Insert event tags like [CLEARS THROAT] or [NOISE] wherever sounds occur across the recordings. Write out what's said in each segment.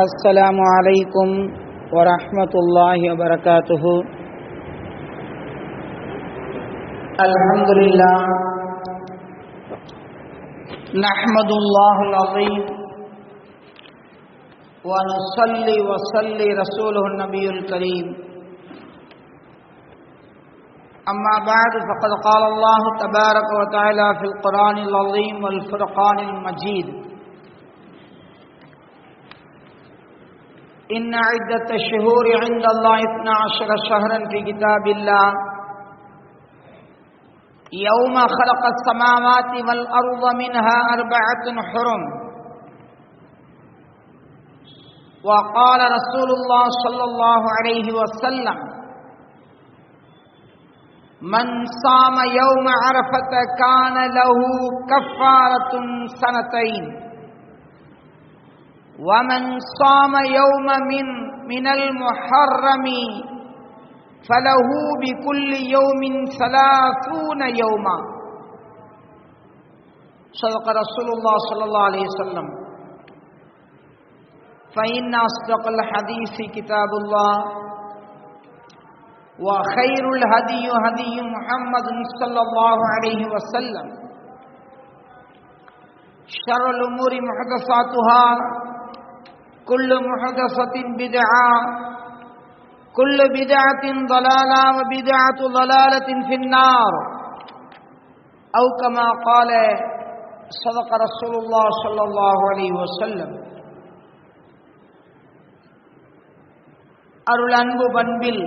السلام عليكم ورحمة الله وبركاته. الحمد لله. نحمد الله العظيم ونصلي وصلي رسوله النبي الكريم. أما بعد فقد قال الله تبارك وتعالى في القرآن العظيم والفرقان المجيد. إن عدة الشهور عند الله اثنا عشر شهرا في كتاب الله. يوم خلق السماوات والأرض منها أربعة حرم. وقال رسول الله صلى الله عليه وسلم من صام يوم عرفة كان له كفارة سنتين. ومن صام يوم من من المحرم فله بكل يوم ثلاثون يوما. صدق رسول الله صلى الله عليه وسلم. فإن أصدق الحديث كتاب الله وخير الهدي هدي محمد صلى الله عليه وسلم. شر الأمور محدثاتها. كل محدثة بدعة كل بدعة ضلالة وبدعة ضلالة في النار أو كما قال صدق رسول الله صلى الله عليه وسلم அருள் அன்பு பண்பில்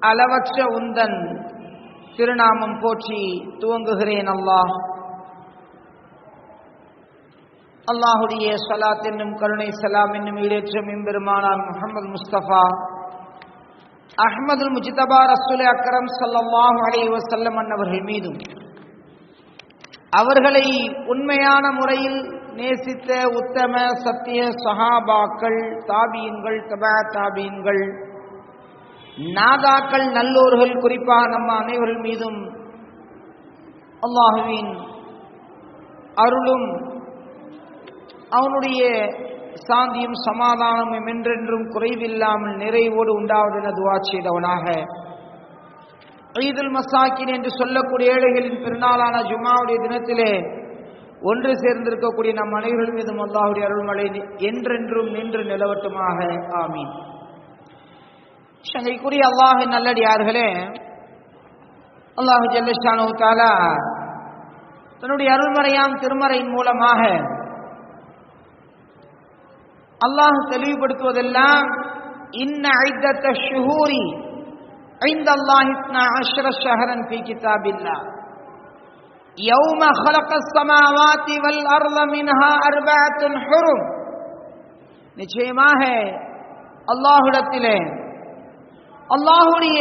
அளவற்ற உந்தன் திருநாமம் போற்றி துவங்குகிறேன் அல்லாஹ் அல்லாஹுடைய சலாத் என்னும் கருணை சலாம் என்னும் ஈடேற்றம் எம்பெருமானார் முகமது முஸ்தபா. அஹமது முஜிதபா ரசூல் அக்கரம் சல்லாஹு அலி வசல்லம் அன்னவர்கள் மீதும் அவர்களை உண்மையான முறையில் நேசித்த உத்தம சத்திய சஹாபாக்கள் தாபியன்கள் தபா தாபியன்கள் நாதாக்கள் நல்லோர்கள் குறிப்பாக நம்ம அனைவர்கள் மீதும் அல்லாஹுவின் அருளும் அவனுடைய சாந்தியும் சமாதானமும் என்றென்றும் குறைவில்லாமல் நிறைவோடு உண்டாவது என துவா செய்தவனாக. ஈதுல் மசாக்கின் என்று சொல்லக்கூடிய ஏழைகளின் பெருநாளான ஜுமாவுடைய தினத்திலே ஒன்று சேர்ந்திருக்கக்கூடிய நம் அனைவர்கள் மீதும் அல்லாஹுடைய அருள்மலை என்றென்றும் நின்று நிலவட்டுமாக. ஆமீன். சங்கைக்குரிய அல்லாஹ் நல்லடியார்களே அல்லாஹு ஜல்லஷானு தாலா தன்னுடைய அருள்மறையாம் திருமறையின் மூலமாக அல்லாஹ் தெளிவுபடுத்துவதெல்லாம் இன்ன ஐத்தத்த ஷுஹூரி عند الله اثنا عشر شهرا في كتاب الله يوم خلق السماوات والأرض منها أربعة حرم நிச்சயமாக அல்லாஹுடத்திலே அல்லாஹுடைய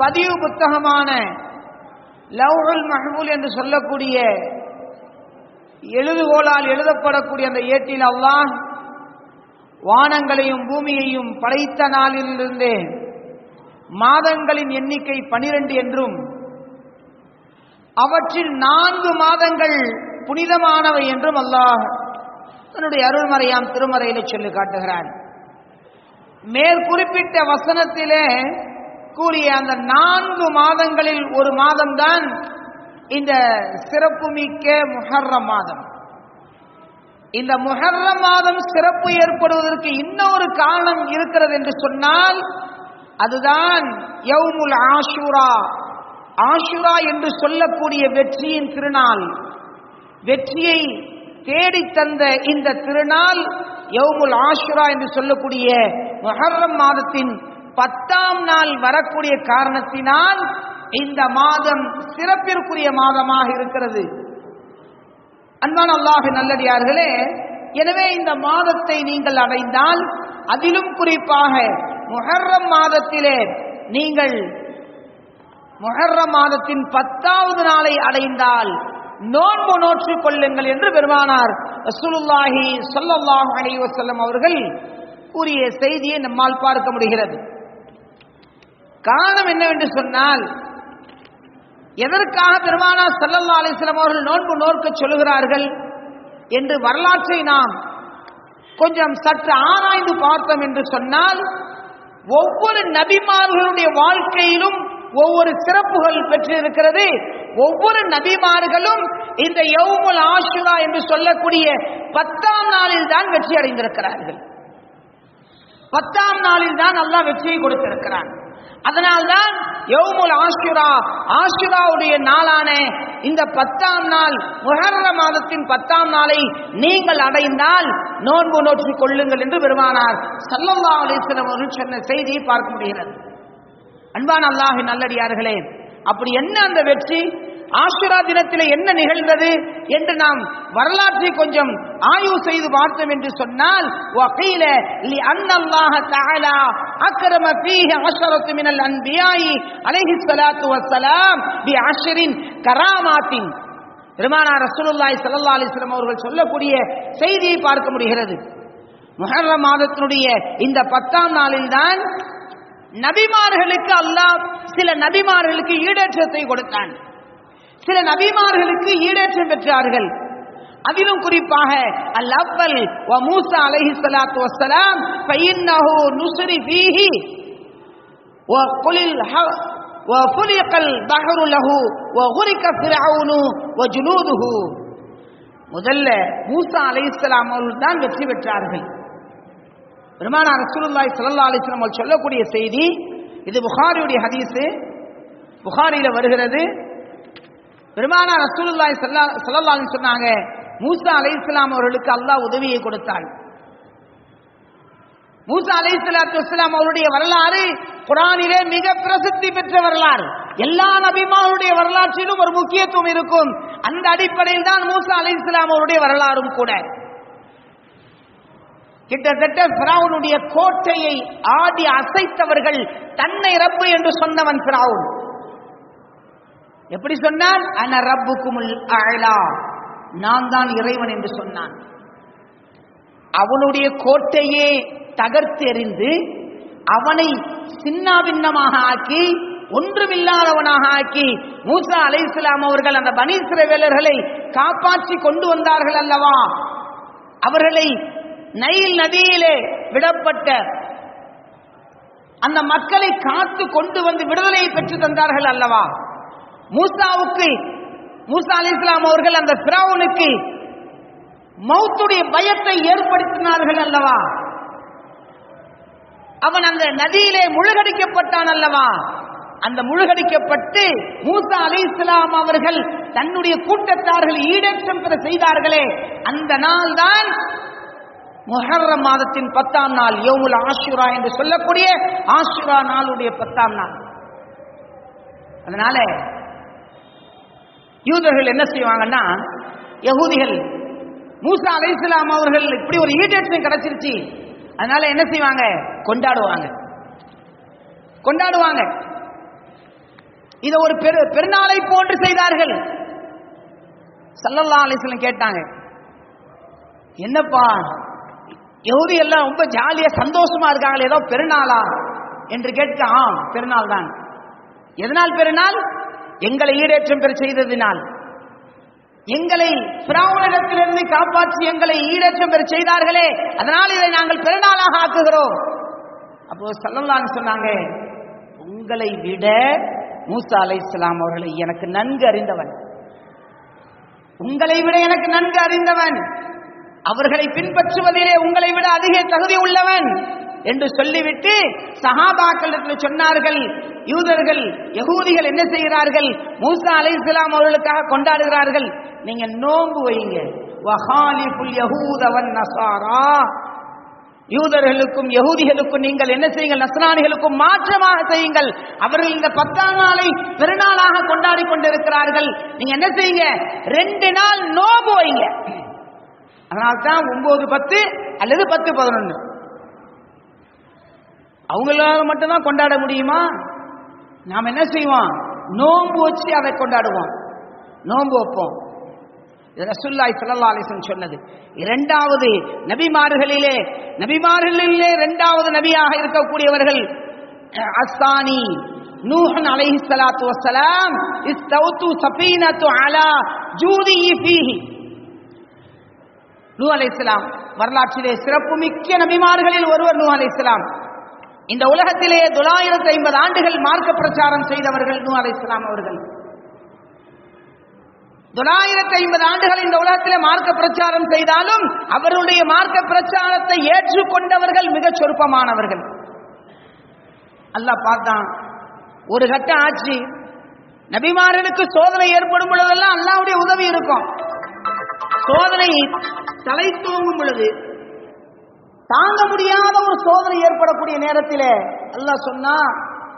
பதிவு புத்தகமான லவ்ஹுல் மஹமூல் என்று சொல்லக்கூடிய எழுதுகோளால் எழுதப்படக்கூடிய அந்த ஏட்டில் அல்லாஹ் வானங்களையும் பூமியையும் படைத்த நாளிலிருந்தே மாதங்களின் எண்ணிக்கை பனிரெண்டு என்றும் அவற்றில் நான்கு மாதங்கள் புனிதமானவை என்றும் அல்லாஹ் தன்னுடைய அருள்மறையாம் திருமறையில சொல்லி காட்டுகிறான். மேற்குறிப்பிட்ட வசனத்திலே கூறிய அந்த நான்கு மாதங்களில் ஒரு மாதம்தான் இந்த சிறப்புமிக்க முஹர்ரம் மாதம். இந்த முஹர்ர மாதம் சிறப்பு ஏற்படுவதற்கு இன்னொரு காரணம் இருக்கிறது என்று சொன்னால் அதுதான் யவுமுல் ஆஷூரா. ஆஷுரா என்று சொல்லக்கூடிய வெற்றியின் திருநாள். வெற்றியை தேடித்தந்த இந்த திருநாள் யவுமுல் ஆஷுரா என்று சொல்லக்கூடிய மொஹர்ரம் மாதத்தின் பத்தாம் நாள் வரக்கூடிய காரணத்தினால் இந்த மாதம் சிறப்பிற்குரிய மாதமாக இருக்கிறது. அன்பான அல்லாஹ் நல்லடியார்களே எனவே இந்த மாதத்தை நீங்கள் அடைந்தால் அதிலும் குறிப்பாக முஹர்ரம் மாதத்திலே நீங்கள் முஹர்ரம் மாதத்தின் பத்தாவது நாளை அடைந்தால் நோன்பு நோற்றுக் கொள்ளுங்கள் என்று பெருமானார் ரசூலுல்லாஹி ஸல்லல்லாஹு அலைஹி வஸல்லம் அவர்கள் கூறிய செய்தியை நம்மால் பார்க்க முடிகிறது. காரணம் என்னவென்று சொன்னால் எதற்காக பெருமானா சல்லல்லா அலிஸ்லாம் அவர்கள் நோன்பு நோக்க சொல்லுகிறார்கள் என்று வரலாற்றை நாம் கொஞ்சம் சற்று ஆராய்ந்து பார்த்தோம் என்று சொன்னால் ஒவ்வொரு நபிமார்களுடைய வாழ்க்கையிலும் ஒவ்வொரு சிறப்புகள் பெற்றிருக்கிறது. ஒவ்வொரு நபிமார்களும் இந்த யௌமுல் ஆஷுரா என்று சொல்லக்கூடிய பத்தாம் நாளில் தான் வெற்றி அடைந்திருக்கிறார்கள் பத்தாம் நாளில் தான் அல்லாஹ் வெற்றியை கொடுத்திருக்கிறான். அதனால்தான் யௌமுல் ஆஷுரா ஆஷுராவுடைய நாளான இந்த பத்தாம் நாள் முஹர்ர மாதத்தின் பத்தாம் நாளை நீங்கள் அடைந்தால் நோன்பு நோற்றிக் கொள்ளுங்கள் என்று பெருமானார் சல்லல்லா அலிஸ்லம் அவர்கள் சொன்ன செய்தியை பார்க்க முடிகிறது. அன்பான அல்லாஹின் நல்லடியார்களே அப்படி என்ன அந்த வெற்றி? ஆசுரா தினத்தில் என்ன நிகழ்ந்தது என்று நாம் வரலாற்றை கொஞ்சம் ஆய்வு செய்து பார்த்தோம் என்று சொன்னால் வகையில லி அன்னல்லாஹ தாலா அக்ரம ஃபீஹ அஷரத்து மினல் அன்பியாயி அலைஹி ஸலாத்து வஸ்ஸலாம் பி அஷரின் கராமாத்தின். பெருமானார் ரசூலுல்லாஹி ஸல்லல்லாஹு அலைஹி வஸல்லம் அவர்கள் சொல்லக்கூடிய செய்தியை பார்க்க முடிகிறது. முஹர்ரம் மாதத்தினுடைய இந்த பத்தாம் நாளில் தான் நபிமார்களுக்கு அல்லாஹ் சில நபிமார்களுக்கு ஈடேற்றத்தை கொடுத்தான். சில நபிமார்களுக்கு ஈடேற்றம் பெற்றார்கள். அதிலும் குறிப்பாக அல்லப்பல் வ மூசா அலைஹி ஸலாத்து வஸலாம் ஃபைன்னஹு நுஸ்ரி ஃபீஹி வ குலில் வ ஃபுலிகல் பஹரு லஹு வ குரிக ஃபிரௌனு வ ஜுலூதுஹு. முதல்ல மூசா அலைஹிஸ்ஸலாம் அவர்கள் தான் வெற்றி பெற்றார்கள். பெருமானார் ரசூலுல்லாஹி ஸல்லல்லாஹு அலைஹி வஸல்லம் சொல்லக்கூடிய செய்தி இது புகாரியுடைய ஹதீஸ். புகாரியில வருகிறது பெருமானா ரசூலுல்லாஹி ஸல்லல்லாஹு சொன்னாங்க மூசா அலைஹிஸ்ஸலாம் அவர்களுக்கு அல்லாஹ் உதவியை கொடுத்தாள். மூசா அலை இஸ்லாத்து இஸ்லாம் அவருடைய வரலாறு குரானிலே மிக பிரசித்தி பெற்ற வரலாறு. எல்லா நபிமாருடைய வரலாற்றிலும் ஒரு முக்கியத்துவம் இருக்கும். அந்த அடிப்படையில் தான் மூசா அலைஹிஸ்ஸலாம் அவருடைய வரலாறும் கூட. கிட்டத்தட்ட பிராவுனுடைய கோட்டையை ஆடி அசைத்தவர்கள் தன்னை ரப்பு என்று சொன்னவன் பிராவுன் எப்படி சொன்னான்? அன ரப்புக்குமுல் அழலா. நான் தான் இறைவன் என்று சொன்னான். அவனுடைய கோட்டையே தகர்த்தெறிந்து அவனை சின்னாபின்னமாக ஆக்கி ஒன்றுமில்லாதவனாக ஆக்கி மூசா அலைஹிஸ்ஸலாம் அவர்கள் அந்த பனீஸ்ரவேலர்களை காப்பாற்றி கொண்டு வந்தார்கள் அல்லவா? அவர்களை நைல் நதியிலே விடப்பட்ட அந்த மக்களை காத்து கொண்டு வந்து விடுதலையை பெற்று தந்தார்கள் அல்லவா? மூசாவுக்கு மூசா அலிஸ்லாம் அவர்கள் அந்த பிராவுனுக்கு மௌத்துடைய பயத்தை ஏற்படுத்தினார்கள் அல்லவா? அவன் அந்த நதியிலே முழுகடிக்கப்பட்டான் அல்லவா? அந்த முழுகடிக்கப்பட்டு மூசா அலி இஸ்லாம் அவர்கள் தன்னுடைய கூட்டத்தார்கள் ஈடேற்றம் பெற செய்தார்களே அந்த நாள் தான் முஹர்ரம் மாதத்தின் பத்தாம் நாள் யோமுல் ஆஷுரா என்று சொல்லக்கூடிய ஆஷுரா நாளுடைய பத்தாம் நாள். அதனால யூதர்கள் என்ன செய்வாங்கன்னா யகூதிகள் மூசா அலைஹிஸ்ஸலாம் அவர்கள் இப்படி ஒரு ஈடேற்றம் கிடைச்சிருச்சு. அதனால என்ன செய்வாங்க? கொண்டாடுவாங்க. கொண்டாடுவாங்க. இதை ஒரு பெரு பெருநாளை போன்று செய்தார்கள். சல்லல்லா அலிஸ்லம் கேட்டாங்க. என்னப்பா யகுதி எல்லாம் ரொம்ப ஜாலியா சந்தோஷமா இருக்காங்களே ஏதோ பெருநாளா? என்று கேட்க ஆம் பெருநாள் தான் எதனால் பெருநாள்? எங்களை ஈடேற்றம் பெற செய்ததினால் எங்களை பிராவணிடத்திலிருந்து காப்பாற்றி எங்களை ஈடேற்றம் பெற செய்தார்களே அதனால் இதை நாங்கள் பிறநாளாக ஆக்குகிறோம். அப்போ சொல்லலாம்னு சொன்னாங்க உங்களை விட மூசா அலை இஸ்லாம் அவர்களை எனக்கு நன்கு அறிந்தவன். உங்களை விட எனக்கு நன்கு அறிந்தவன். அவர்களை பின்பற்றுவதிலே உங்களை விட அதிக தகுதி உள்ளவன். என்று சொல்லிவிட்டு சஹாபாக்களிடத்தில் சொன்னார்கள் யூதர்கள் யகூதிகள் என்ன செய்கிறார்கள் மூசா அலை இஸ்லாம் அவர்களுக்காக கொண்டாடுகிறார்கள். நீங்க நோன்பு வைங்க. வஹாலிபுல் யகூதவன் நசாரா. யூதர்களுக்கும் யகூதிகளுக்கும் நீங்கள் என்ன செய்யுங்கள் நஸ்ரானிகளுக்கும் மாற்றமாக செய்யுங்கள். அவர்கள் இந்த பத்தாம் நாளை பெருநாளாக கொண்டாடி கொண்டிருக்கிறார்கள். நீங்க என்ன செய்யுங்க ரெண்டு நாள் நோம்பு வைங்க. அதனால்தான் ஒன்பது பத்து அல்லது பத்து பதினொன்று அவங்களால மட்டும்தான் கொண்டாட முடியுமா? நாம் என்ன செய்வோம்? நோன்பு வச்சு அதை கொண்டாடுவோம். நோன்பு வைப்போம். ரசுல்லாய் ரசூல்லாய் ஸல்லல்லாஹு சொன்னது. இரண்டாவது நபிமார்களிலே நபிமார்களிலே இரண்டாவது நபியாக இருக்கக்கூடியவர்கள் அஸ்தானி நூஹன் அலைஹி சலாத்து வசலாம் இஸ்தௌத்து சபீனத்து அலா ஜூதி ஃபீஹி. நூ அலைஹிஸ்ஸலாம் வரலாற்றிலே சிறப்புமிக்க நபிமார்களில் ஒருவர் நூ அலைஹிஸ்ஸலாம் இந்த உலகத்திலே தொள்ளாயிரத்தி ஐம்பது ஆண்டுகள் மார்க்க பிரச்சாரம் செய்தவர்கள் நூ அலைஹிஸ்ஸலாம் அவர்கள். தொள்ளாயிரத்தி ஐம்பது ஆண்டுகள் இந்த உலகத்திலே மார்க்க பிரச்சாரம் செய்தாலும் அவருடைய மார்க்க பிரச்சாரத்தை ஏற்றுக்கொண்டவர்கள் மிகச் சொற்பமானவர்கள். அல்லாஹ் பார்த்தான் ஒரு கட்டம் ஆட்சி நபிமாரனுக்கு சோதனை ஏற்படும் பொழுதெல்லாம் அல்லாவுடைய உதவி இருக்கும். சோதனை தலை தூங்கும் பொழுது தாங்க முடியாத ஒரு சோதனை ஏற்படக்கூடிய நேரத்தில் அல்லாஹ் சொன்னா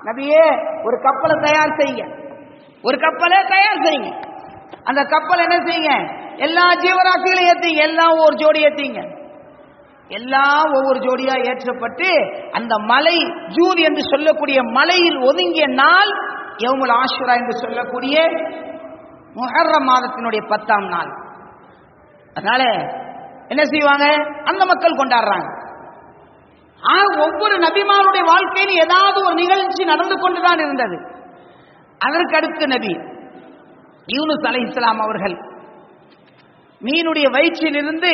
நபியே ஒரு கப்பலை தயார் செய்யுங்க. ஒரு கப்பலை தயார் செய்யுங்க. அந்த கப்பல் என்ன செய்யுங்க? எல்லா ஜீவராசிகளையும் ஏத்தீங்க எல்லாம் ஒரு ஜோடி ஏத்தீங்க. எல்லாம் ஒவ்வொரு ஜோடியா ஏற்றப்பட்டு அந்த மலை ஜூன் என்று சொல்லக்கூடிய மலையில் ஒதுங்கிய நாள் யவுமுல் ஆஷுரா என்று சொல்லக்கூடிய முகர்ற மாதத்தினுடைய பத்தாம் நாள். அதனால என்ன செய்வாங்க? அந்த மக்கள் கொண்டாடுறாங்க. ஆனா ஒவ்வொரு நபிமாருடைய வாழ்க்கையிலும் ஏதாவது ஒரு நிகழ்ச்சி நடந்து கொண்டுதான் இருந்தது. அதற்கு அடுத்த நபி யூனுஸ் அலை இஸ்லாம் அவர்கள் மீனுடைய வயிற்றிலிருந்து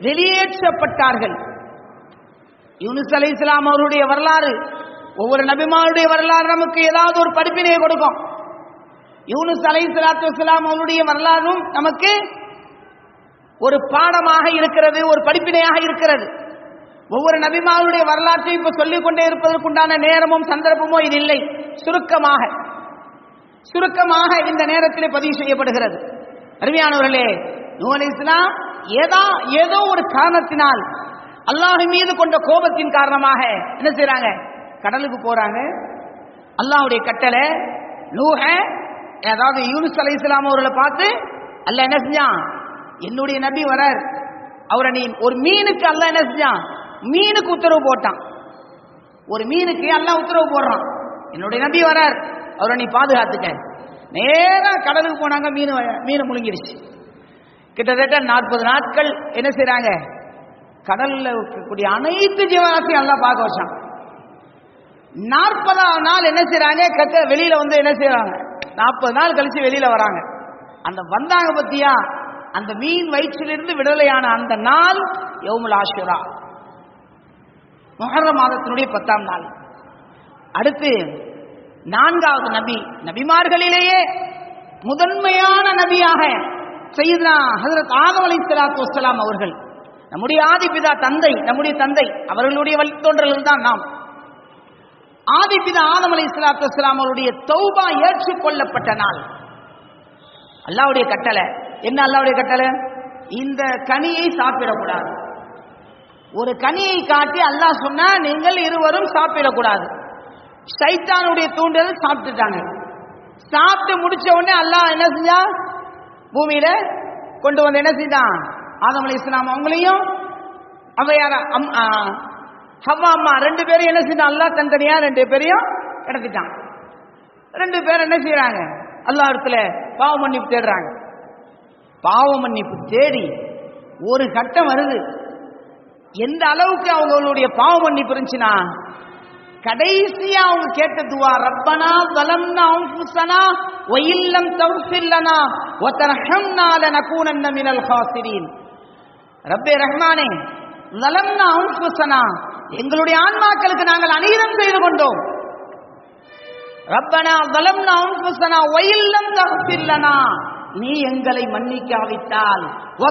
வெளியேற்றப்பட்டார்கள். யூனுஸ் அலை இஸ்லாம் அவருடைய வரலாறு ஒவ்வொரு நபிமாருடைய வரலாறு நமக்கு ஏதாவது ஒரு படிப்பினையை கொடுக்கும். யூனுஸ் அலை சலாத்து வலாம் அவருடைய வரலாறும் நமக்கு ஒரு பாடமாக இருக்கிறது ஒரு படிப்பினையாக இருக்கிறது. ஒவ்வொரு நபிமாருடைய வரலாற்றையும் இப்ப சொல்லிக் கொண்டே இருப்பதற்குண்டான நேரமும் சந்தர்ப்பமோ இது இல்லை. சுருக்கமாக. சுருக்கமாக இந்த நேரத்தில் பதிவு செய்யப்படுகிறது. அருமையானவர்களே நூ இஸ்லாம் ஏதா ஏதோ ஒரு காரணத்தினால் அல்லாஹ் மீது கொண்ட கோபத்தின் காரணமாக என்ன செய்யறாங்க கடலுக்கு போறாங்க. அல்லாஹுடைய கட்டளை நூஹ ஏதாவது யூனுஸ் அலை இஸ்லாம் அவர்களை பார்த்து அல்ல என்ன செஞ்சான்? என்னுடைய நபி வரார். அவரை நீ ஒரு மீனுக்கு அல்ல என்ன செஞ்சான்? மீனுக்கு உத்தரவு போட்டான். ஒரு மீனுக்கு எல்லாம் உத்தரவு போடுறான். என்னுடைய நம்பி வரார். அவரை நீ பாதுகாத்துக்க. நேராக கடலுக்கு போனாங்க மீன் வ- மீன் முழுங்கிருச்சு. கிட்டத்தட்ட நாற்பது நாட்கள் என்ன செய்யறாங்க கடல்ல இருக்கக்கூடிய அனைத்து ஜீவராசியும் எல்லாம் பார்க்க வச்சான். நாற்பதாம் நாள் என்ன செய்யறாங்க கத்த வெளியில வந்து என்ன செய்யறாங்க நாற்பது நாள் கழிச்சு வெளியில வராங்க. அந்த வந்தாங்க பத்தியா? அந்த மீன் வயிற்றிலிருந்து விடுதலையான அந்த நாள் யௌமுல் ஆஷுரா. முகர மாதத்தினுடைய பத்தாம் நாள். அடுத்து நான்காவது நபி நபிமார்களிலேயே முதன்மையான நபியாக செய்தா ஹசரத் ஆகவலை சலாத்து வஸ்ஸலாம் அவர்கள். நம்முடைய ஆதிபிதா தந்தை நம்முடைய தந்தை அவர்களுடைய வழித்தோன்றல் தான் நாம். ஆதிபிதா ஆதம் அலைஹிஸ்ஸலாத்து வஸ்ஸலாம் அவருடைய தௌபா ஏற்றுக்கொள்ளப்பட்ட நாள். அல்லாவுடைய கட்டளை. என்ன அல்லாவுடைய கட்டளை? இந்த கனியை சாப்பிடக்கூடாது. ஒரு கனியை காட்டி அல்லாஹ் சொன்னா நீங்கள் இருவரும் சாப்பிடக்கூடாது. சைத்தானுடைய தூண்டுதல் சாப்பிட்டுட்டாங்க. சாப்பிட்டு முடிச்ச உடனே அல்லாஹ் என்ன செஞ்சா? பூமியில கொண்டு வந்து என்ன செய்தான் ஆதம் அலி இஸ்லாம் அவங்களையும் அவையார அம்- ஆ, ஹவ்வா அம்மா ரெண்டு பேரும் என்ன செய்தான் அல்லாஹ் தனித்தனியா ரெண்டு பேரையும் கிடத்திட்டான். ரெண்டு பேரும் என்ன செய்யறாங்க அல்லாஹ் இடத்துல பாவ மன்னிப்பு தேடுறாங்க. பாவ மன்னிப்பு தேடி ஒரு கட்டம் வருது. எந்த அளவுக்கு அவங்களுடைய பாவம் மன்னிப்பு இருந்துச்சுன்னா கடைசியா அவங்க கேட்ட துவா ரப்பனா வலம்னா அன்ஃபுஸனா ஒயில்லம் இல்லம் தக்ஃபிர் லனா வ மினல் ஹாசிரீன் ரப்பே ரஹ்மானே வலம்னா அன்ஃபுஸனா எங்களுடைய ஆன்மாக்களுக்கு நாங்கள் அநீதம் செய்து கொண்டோம். ரப்பனா வலம்னா அன்ஃபுஸனா வ ஒயில்லம் தக்ஃபிர் நீ எங்களை மன்னிக்காவிட்டால். வ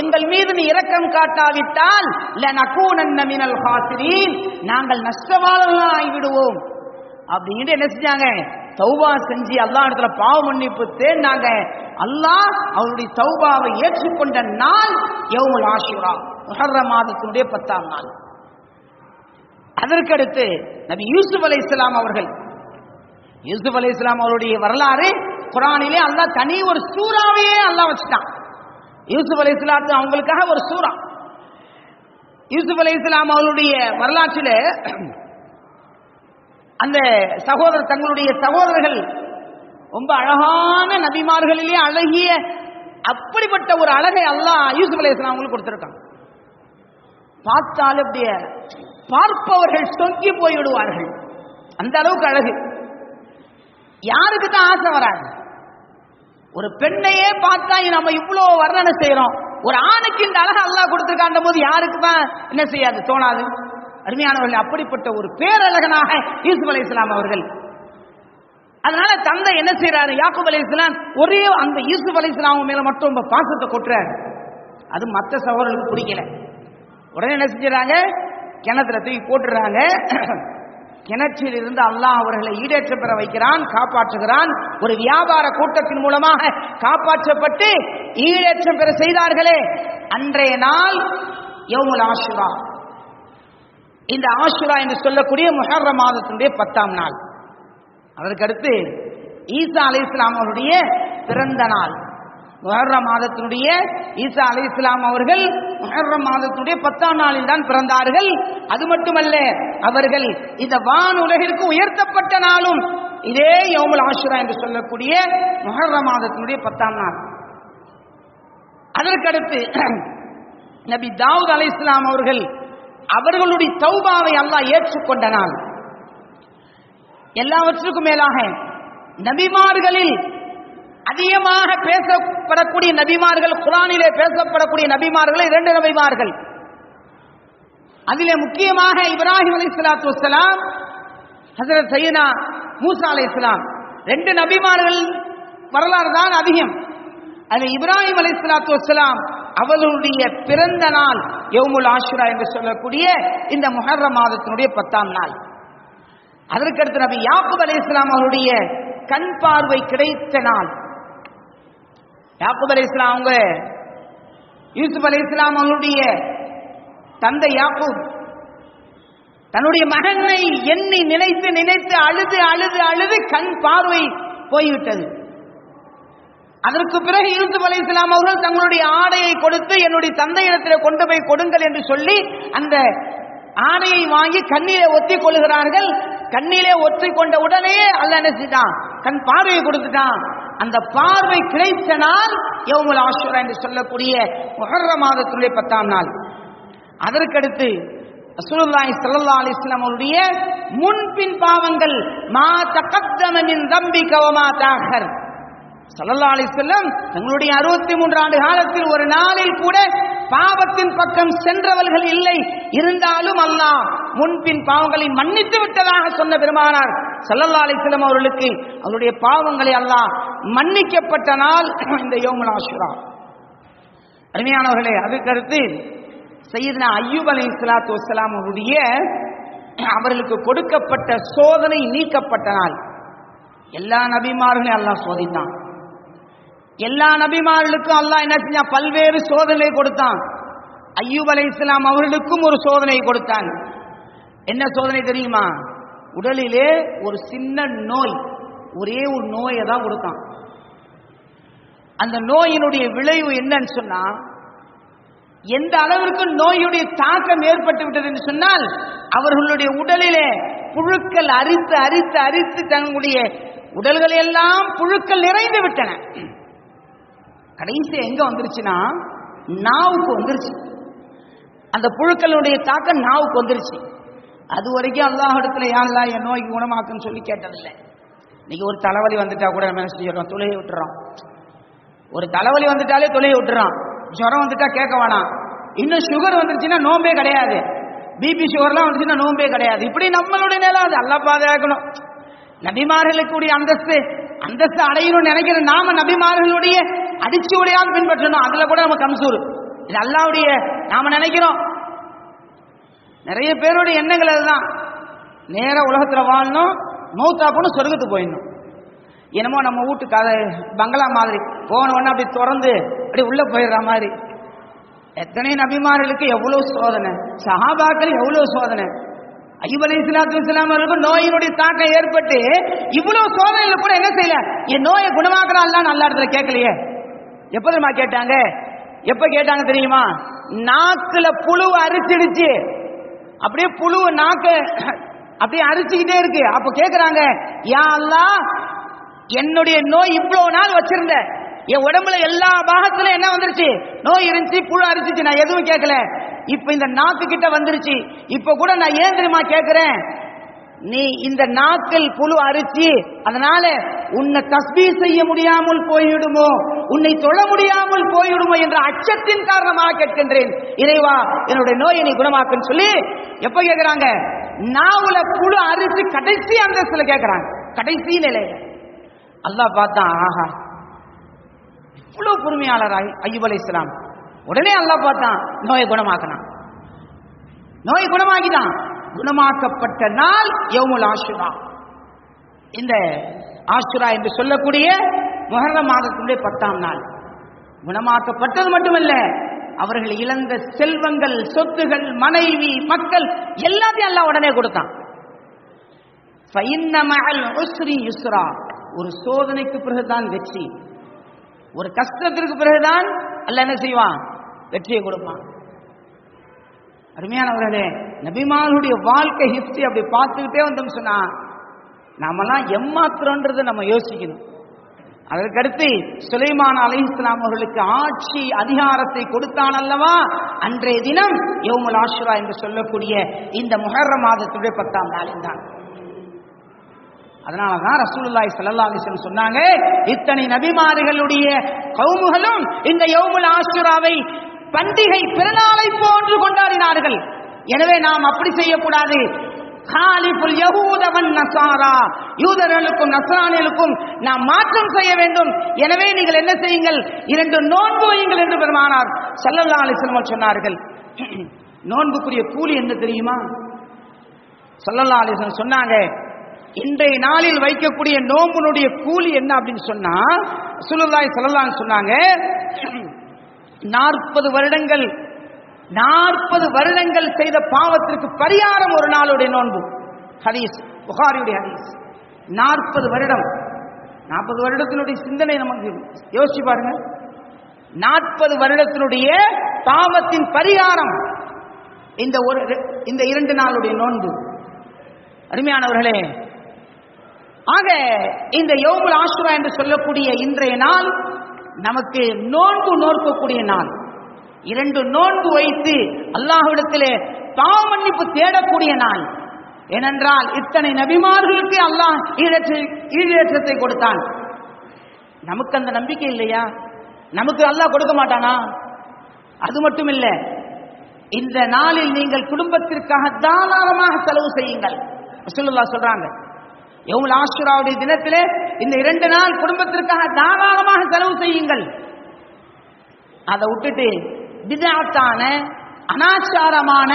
எங்கள் மீது நீ இரக்கம் காட்டாவிட்டால் லனகூனன்ன மினல் காசிரீன் நாங்கள் நஷ்டவாளர்களாய் ஆகிவிடுவோம் அப்படின்ட்டு என்ன செஞ்சாங்க? தௌபா செஞ்சு அல்லாஹ் இடத்துல பாவ மன்னிப்பு தேடினாங்க. அல்லாஹ் அவருடைய தௌபாவை ஏற்றுக்கொண்ட நாள் யௌமுல் ஆஷுரா முஹர்ரம் மாதத்தினுடைய பத்தாம் நாள். அதற்கடுத்து நபி யூசுப் அலை இஸ்லாம் அவர்கள் யூசுப் அலை இஸ்லாம் அவருடைய வரலாறு குரானிலே அல்லாஹ் தனி ஒரு சூறாவையே அல்லாஹ் வச்சுட்டான். யூசுப் அலி இஸ்லாத்து அவங்களுக்காக ஒரு சூறா. யூசுப் அலி இஸ்லாம் அவருடைய வரலாற்றில் அந்த சகோதரர் தங்களுடைய சகோதரர்கள் ரொம்ப அழகான நபிமார்களிலே அழகிய அப்படிப்பட்ட ஒரு அழகை அல்லாஹ் யூசுப் அலி இஸ்லாம் அவங்களுக்கு கொடுத்துருக்காங்க. பார்த்தால் அப்படியே பார்ப்பவர்கள் சொங்கி போய்விடுவார்கள். அந்த அளவுக்கு அழகு. யாருக்கு தான் ஆசை வராது? ஒரு பெண்ணையே பார்த்தா நம்ம இவ்வளோ வர்ணனை செய்யறோம். ஒரு ஆணுக்கு இந்த அழகு அல்லாஹ் கொடுத்துருக்காண்ட போது யாருக்கு தான் என்ன செய்யாது? தோணாது. அருமையானவர்கள் அப்படிப்பட்ட ஒரு பேரழகனாக யூசுப் அலி இஸ்லாம் அவர்கள். அதனால தந்தை என்ன செய்யறாரு யாக்குப் அலி இஸ்லாம் ஒரே அந்த யூசுப் அலி இஸ்லாம் மேல மட்டும் ரொம்ப பாசத்தை கொட்டுறாரு. அது மற்ற சகோதரர்களுக்கு பிடிக்கல. உடனே என்ன செஞ்சாங்க கிணத்துல தூக்கி போட்டுறாங்க கிணற்றில் இருந்து அல்லாஹ் அவர்களை ஈடேற்ற பெற வைக்கிறான் காப்பாற்றுகிறான். ஒரு வியாபார கூட்டத்தின் மூலமாக காப்பாற்றப்பட்டு ஈடேற்றம் பெற செய்தார்களே. அன்றைய நாள் யௌமுல் ஆஷுரா. இந்த ஆஷுரா என்று சொல்லக்கூடிய முஹர்ர மாதத்தினுடைய பத்தாம் நாள். அதற்கடுத்து ஈசா அலி இஸ்லாம் அவருடைய பிறந்த நாள். முஹர்ரம் மாதத்தினுடைய ஈசா அலி இஸ்லாம் அவர்கள் முஹர்ரம் மாதத்தினுடைய பத்தாம் நாளில் தான் பிறந்தார்கள். அது மட்டுமல்ல அவர்கள் இந்த வான் உலகிற்கு உயர்த்தப்பட்ட நாளும் இதே யோமுல் ஆஷுரா என்று சொல்லக்கூடிய முஹர்ரம் மாதத்தினுடைய பத்தாம் நாள். அதற்கடுத்து [CLEARS THROAT] நபி தாவூத் அலி இஸ்லாம் அவர்கள் அவர்களுடைய தௌபாவை அல்லாஹ் ஏற்றுக்கொண்ட நாள். எல்லாவற்றுக்கும் மேலாக நபிமார்களில் அதிகமாக பேசப்படக்கூடிய நபிமார்கள் குரானிலே பேசப்படக்கூடிய நபிமார்கள் இரண்டு நபிமார்கள். அதிலே முக்கியமாக இப்ராஹிம் அலி சலாத்து வலாம் ஹசரத் சையனா மூசா அலி இஸ்லாம் ரெண்டு நபிமார்கள் வரலாறு தான் அதிகம். அதில் இப்ராஹிம் அலி சலாத்து வலாம் அவர்களுடைய பிறந்த நாள் யவுமுல் ஆஷுரா என்று சொல்லக்கூடிய இந்த முஹர்ர மாதத்தினுடைய பத்தாம் நாள். அதற்கடுத்து நபி யாக்குப் அலி இஸ்லாம் அவருடைய கண் பார்வை கிடைத்த நாள். யாக்குப் அலி இஸ்லாம் அவங்க? யூசுப் அலி இஸ்லாம் அவங்களுடைய தந்தை யாக்கூப். தன்னுடைய மகனை எண்ணி நினைத்து நினைத்து அழுது அழுது அழுது கண் பார்வை போய்விட்டது. அதற்கு பிறகு யூசுப் அலி இஸ்லாம் அவர்கள் தங்களுடைய ஆடையை கொடுத்து என்னுடைய தந்தையிடத்தில் கொண்டு போய் கொடுங்கள் என்று சொல்லி அந்த ஆடையை வாங்கி கண்ணிலே ஒத்தி கொள்கிறார்கள் கண்ணிலே ஒத்திக் கொண்ட உடனே அல்ல நினைச்சிட்டான் கண் பார்வையை கொடுத்துட்டான். அந்த பார்வை கிடைத்த நாள் யவுமுல் ஆஷுரா என்று சொல்லக்கூடிய முஹர்ர மாதத்துடைய பத்தாம் நாள். அதற்கடுத்து ரசூலுல்லாஹி ஸல்லல்லாஹு அலைஹி வஸல்லம் அவருடைய முன்பின் பாவங்கள் மா தகத்தம மின் தம்பிக வ மா தாஹர். ஸல்லல்லாஹு அலைஹி வஸல்லம் தங்களுடைய 63 ஆண்டு காலத்தில் ஒரு நாளில் கூட பாவத்தின் பக்கம் சென்றவர்கள் இல்லை. இருந்தாலும் அல்லாஹ் முன்பின் பாவங்களை மன்னித்து விட்டதாக சொன்ன பெருமானார் ஸல்லல்லாஹு அலைஹி வஸல்லம் அவர்களுக்கு அவருடைய பாவங்களை அல்லாஹ் மன்னிக்கப்பட்ட நாள் [CLEARS THROAT] இந்த யோமுல் ஆஷுரா. அருமையானவர்களே அதுக்கடுத்து சையத்னா ஐயூப் அலி இஸ்லாத்து வசலாம் அவருடைய [CLEARS THROAT] அவர்களுக்கு கொடுக்கப்பட்ட சோதனை நீக்கப்பட்ட நாள். எல்லா நபிமார்களையும் அல்லாஹ் சோதித்தான். எல்லா நபிமார்களுக்கும் அல்லாஹ் என்ன செஞ்சான் பல்வேறு சோதனை கொடுத்தான். ஐயூப் அலி இஸ்லாம் அவர்களுக்கும் ஒரு சோதனை கொடுத்தான். என்ன சோதனை தெரியுமா? உடலிலே ஒரு சின்ன நோய் ஒரே ஒரு நோயை தான் கொடுத்தான். அந்த நோயினுடைய விளைவு என்னன்னு சொன்னா எந்த அளவிற்கு நோயுடைய தாக்கம் ஏற்பட்டு விட்டது என்று சொன்னால் அவர்களுடைய உடலிலே புழுக்கள் அரித்து அரித்து அரித்து தங்களுடைய உடல்கள் எல்லாம் புழுக்கள் நிறைந்து விட்டன. கடைசி எங்க வந்துருச்சுன்னா நாவுக்கு வந்துருச்சு. அந்த புழுக்களுடைய தாக்கம் நாவுக்கு வந்துருச்சு. அது வரைக்கும் அல்லாஹ் இடத்துல யாழ்லா என் நோய்க்கு குணமாக்குன்னு சொல்லி கேட்டதில்லை. இன்னைக்கு ஒரு தலைவலி வந்துட்டா கூட நம்ம என்ன செஞ்சிடறோம்? தொலையை விட்டுறோம். ஒரு தலைவலி வந்துட்டாலே தொலையை விட்டுறான். ஜுரம் வந்துட்டா கேட்க வேணாம். இன்னும் சுகர் வந்துருச்சுன்னா நோம்பே கிடையாது. பிபி சுகர்லாம் வந்துச்சுன்னா நோம்பே கிடையாது. இப்படி நம்மளுடைய நிலை அது. அல்லா பாதுகாக்கணும். நபிமார்களுக்கு கூடிய அந்தஸ்து அந்தஸ்து அடையணும்னு நினைக்கிற நாம நபிமார்களுடைய அடிச்சுவடையால் பின்பற்றணும். அதுல கூட நம்ம கம்சூர். இது அல்லாவுடைய நாம நினைக்கிறோம். நிறைய பேருடைய எண்ணங்கள் அதுதான். நேர உலகத்துல வாழணும் மௌத்தா சொர்க்கத்துக்கு போயிடணும். என்னமோ நம்ம வீட்டு கதை பங்களா மாதிரி. போன உடனே அப்படி திறந்து அப்படி உள்ள போயிடுற மாதிரி. எத்தனை நபிமார்களுக்கு எவ்வளவு சோதனை. சஹாபாக்கள் எவ்வளவு சோதனை. ஐயூப் அலி இஸ்லாத்து இஸ்லாம் அவர்களுக்கு நோயினுடைய தாக்கம் ஏற்பட்டு இவ்வளவு சோதனையில கூட என்ன செய்யல? என் நோயை குணமாக்குறான் நல்ல இடத்துல கேட்கலையே. எப்ப தெரியுமா கேட்டாங்க? எப்ப கேட்டாங்க தெரியுமா? நாக்குல புழு அரிச்சிடுச்சு. அப்படியே புழு நாக்கு அப்படியே அரிச்சுக்கிட்டே இருக்கு. அப்ப கேக்குறாங்க யா அல்லா என்னுடைய நோய் இவ்வளவு நாள் வச்சிருந்த என் உடம்புல எல்லா பாகத்துல என்ன வந்துருச்சு? நோய் இருந்துச்சு புழு அரிச்சிச்சு நான் எதுவும் கேட்கல. இப்ப இந்த நாக்கு கிட்ட வந்துருச்சு. இப்ப கூட நான் ஏன் தெரியுமா கேட்கிறேன்? நீ இந்த நாக்கில் புழு அரிச்சு அதனால உன்னை தஸ்பீ செய்ய முடியாமல் போய்விடுமோ? உன்னை தொழ முடியாமல் போய்விடுமோ என்ற அச்சத்தின் காரணமாக கேட்கின்றேன். இறைவா என்னுடைய நோயை நீ குணமாக்குன்னு சொல்லி எப்ப கேட்கிறாங்க? நாவுல புழு அரிசி கடைசி அந்தஸ்துல கேட்கிறாங்க. கடைசி நிலையில. அல்லாஹ் பார்த்தான் ஆஹா இவ்வளவு பொறுமையாளர் ஐயூப் அலி இஸ்லாம் உடனே அல்லாஹ் பார்த்தான் நோயை குணமாக்கினான். நோய் குணமாக்கிதான் குணமாக்கப்பட்ட நாள் யௌமுல் ஆஷுரா. இந்த ஆஷுரா என்று சொல்லக்கூடிய முஹர்ரம் மாதத்தினுடைய பத்தாம் நாள். குணமாக்கப்பட்டது மட்டுமல்ல அவர்கள் இழந்த செல்வங்கள் சொத்துகள் மனைவி மக்கள் எல்லாத்தையும் எல்லாம் உடனே கொடுத்தான். ஒரு சோதனைக்கு பிறகுதான் வெற்றி. ஒரு கஷ்டத்திற்கு பிறகுதான் அல்ல என்ன செய்வான்? வெற்றியை கொடுப்பான். அருமையானவர்களே நபிமானுடைய வாழ்க்கை ஹிஸ்டரி அப்படி பார்த்துக்கிட்டே வந்தோம் சொன்னா நாமெல்லாம் எம்மாத்திரன்றது நம்ம யோசிக்கணும். அதற்கடுத்து சுலைமான் அலை இஸ்லாம் அவர்களுக்கு ஆட்சி அதிகாரத்தை கொடுத்தான் அல்லவா? அன்றைய தினம் யோமுல் ஆஷுரா என்று சொல்லக்கூடிய இந்த முஹர்ர மாதத்துடைய பத்தாம் நாளில் தான் அதனால தான் ரசூலுல்லாய் ஸல்லல்லாஹு சொன்னாங்க இத்தனை நபிமார்களுடைய கவுமுகளும் இந்த யௌமுல் ஆஷுராவை பண்டிகை பிறநாளை போன்று கொண்டாடினார்கள். எனவே நாம் அப்படி செய்யக்கூடாது. காலிபுல் யகூதவன் நசாரா யூதர்களுக்கும் நசரானிகளுக்கும் நாம் மாற்றம் செய்ய வேண்டும். எனவே நீங்கள் என்ன செய்யுங்கள் இரண்டு நோன்பு வையுங்கள் என்று பெருமானார் ஸல்லல்லாஹு அலைஹி வஸல்லம் சொன்னார்கள். நோன்புக்குரிய கூலி என்ன தெரியுமா? ஸல்லல்லாஹு அலைஹி சொன்னாங்க இன்றைய நாளில் வைக்கக்கூடிய நோம்பினுடைய கூலி என்ன அப்படின்னு சொன்னா சுல்லாய் சொல்லலாம்னு சொன்னாங்க நாற்பது வருடங்கள் நாற்பது வருடங்கள் செய்த பாவத்திற்கு பரிகாரம் ஒரு நாளுடைய நோன்பு. ஹதீஸ் புகாரியுடைய ஹதீஸ். நாற்பது வருடம். நாற்பது வருடத்தினுடைய சிந்தனை நமக்கு யோசிச்சு பாருங்க. நாற்பது வருடத்தினுடைய பாவத்தின் பரிகாரம் இந்த ஒரு இந்த இரண்டு நாளுடைய நோன்பு. அருமையானவர்களே ஆக இந்த யோகுல் ஆசுரா என்று சொல்லக்கூடிய இன்றைய நாள் நமக்கு நோன்பு நோற்கக்கூடிய நாள். இரண்டு நோன்பு வைத்து அல்லாஹ்விடத்திலே பாவ மன்னிப்பு தேடக்கூடிய நாள். ஏனென்றால் இத்தனை நபிமார்களுக்கு அல்லாஹ் ஈழேற்றத்தை கொடுத்தான். நமக்கு அந்த நம்பிக்கை இல்லையா? நமக்கு அல்லாஹ் கொடுக்க மாட்டானா? அது மட்டும் இல்ல இந்த நாளில் நீங்கள் குடும்பத்திற்காக தாராளமாக செலவு செய்யுங்கள். சொல்லுல்லா சொல்றாங்க யவுல் ஆஷுராவுடைய தினத்திலே இந்த இரண்டு நாள் குடும்பத்திற்காக தாராளமாக செலவு செய்யுங்கள். அதை விட்டுட்டு பிதாத்தான அனாச்சாரமான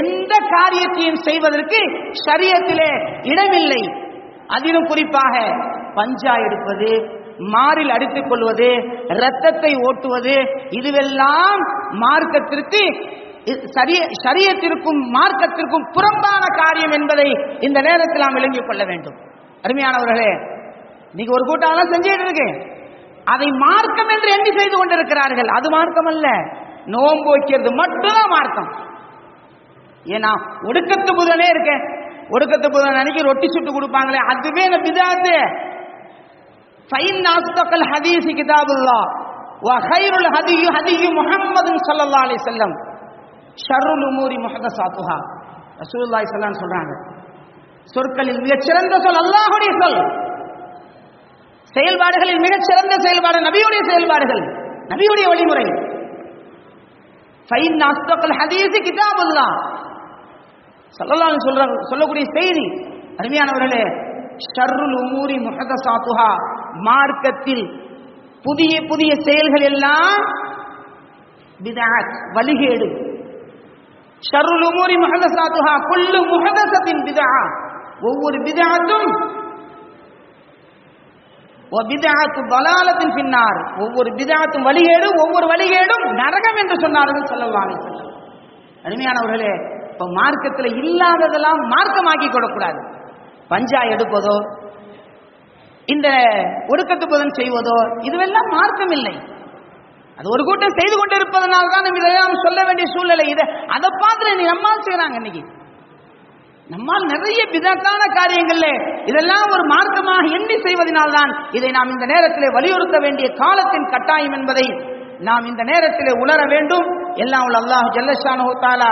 எந்த காரியத்தையும் செய்வதற்கு சரியத்திலே இடமில்லை. அதிலும் குறிப்பாக பஞ்சா எடுப்பது மாறில் அடித்துக் கொள்வது இரத்தத்தை ஓட்டுவது இதுவெல்லாம் மார்க்கத்திற்கு சரியத்திற்கும் மார்க்கத்திற்கும் புறம்பான காரியம் என்பதை இந்த நேரத்தில் நாம் விளங்கிக் கொள்ள வேண்டும். அருமையானவர்களே நீங்க ஒரு கூட்டம் செஞ்சுட்டு இருக்கு அதை மார்க்கம் என்று எண்ணி செய்து கொண்டிருக்கிறார்கள். அது மார்க்கம் அல்ல நோன்பு வைக்கிறது மட்டும்தான் மார்க்கம். ஏன்னா ஒடுக்கத்து புதனே இருக்க ஒடுக்கத்து புதன் அன்னைக்கு ரொட்டி சுட்டு கொடுப்பாங்களே அதுவே இந்த பிதாத்து. ஃபைன் நாஸ்தக்கல் ஹதீஸ் கிதாபுல்லா வ ஹைருல் ஹதியு ஹதியு முஹம்மதுன் ஸல்லல்லாஹு அலைஹி வஸல்லம். ஷருல் உமூரி முஹதசாத்துஹா ரசூல்லாய் ஸல்லல்லாஹு சொல்றாங்க. சொற்களில் மிகச்சிறந்த சொல் அல்லாஹுடைய சொல். செயல்பாடுகளில் மிகச்சிறந்த செயல்பாடு நபியுடைய செயல்பாடுகள் நபியுடைய வழிமுறை. ஃபைன் அஸ்தகல் ஹதீஸ் கிதாபுல்லா ஸல்லல்லாஹு அலைஹி சொல்றாங்க சொல்லக்கூடிய செய்தி அருமையானவர்களே ஷர்ருல் உமூரி முஹதசாத்துஹா மார்க்கத்தில் புதிய புதிய செயல்கள் எல்லாம் பிதாத் வழிகேடு. ஷருல் உமூரி முஹதசாத்துஹா குல்லு முஹதசத்தின் பிதா ஒவ்வொரு பிதாத்தும் பிதாத்து பலாலத்தின் பின்னார். ஒவ்வொரு பிதாத்தும் வழிகேடும் ஒவ்வொரு வழிகேடும் நரகம் என்று சொன்னார்கள் சொல்லலாம் அருமையானவர்களே இப்ப மார்க்கத்தில் இல்லாததெல்லாம் மார்க்கமாக்கி கொள்ளக்கூடாது பஞ்சா எடுப்பதோ இந்த ஒடுக்கத்துப்பதன் செய்வதோ இதுவெல்லாம் மார்க்கம் இல்லை அது ஒரு கூட்டம் செய்து கொண்டிருப்பதனால தான் நம்ம இதெல்லாம் சொல்ல வேண்டிய சூழ்நிலை இது. அதை பார்த்து நீ நம்மால் செய்யறாங்க இன்னைக்கு. நம்மால் நிறைய விதத்தான காரியங்கள்ல இதெல்லாம் ஒரு மார்க்கமாக எண்ணி செய்வதனால்தான் இதை நாம் இந்த நேரத்தில் வலியுறுத்த வேண்டிய காலத்தின் கட்டாயம் என்பதை நாம் இந்த நேரத்தில் உணர வேண்டும். எல்லாம் உள்ள அல்லாஹ் ஜல்லஷானு தாலா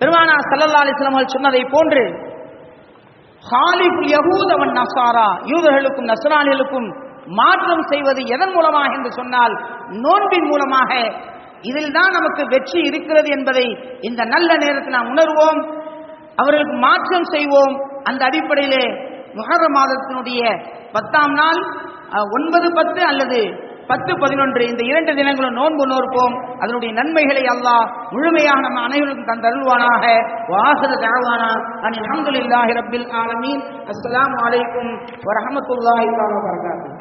பெருமானா சல்லல்லா அலிஸ்லாம் சொன்னதை போன்று ஹாலிபுல் யகூதவன் நசாரா யூதர்களுக்கும் நசரானிகளுக்கும் மாற்றம் செய்வது எதன் மூலமாக என்று சொன்னால் நோன்பின் மூலமாக. இதில் தான் நமக்கு வெற்றி இருக்கிறது என்பதை இந்த நல்ல நேரத்தில் நாம் உணர்வோம். அவர்களுக்கு மாற்றம் செய்வோம். அந்த அடிப்படையிலே முகர மாதத்தினுடைய பத்தாம் நாள் ஒன்பது பத்து அல்லது பத்து பதினொன்று இந்த இரண்டு தினங்களும் நோன்பு நோற்போம். அதனுடைய நன்மைகளை அல்லாஹ் முழுமையாக நம்ம அனைவருக்கும் தந்தருள்வானாக வாசத தகவானா அனி அஹமதுல்லாஹி ரபில் ஆலமீன். அஸ்லாம் அலைக்கும் வரமத்துல்லாஹி வபரகாத்துஹு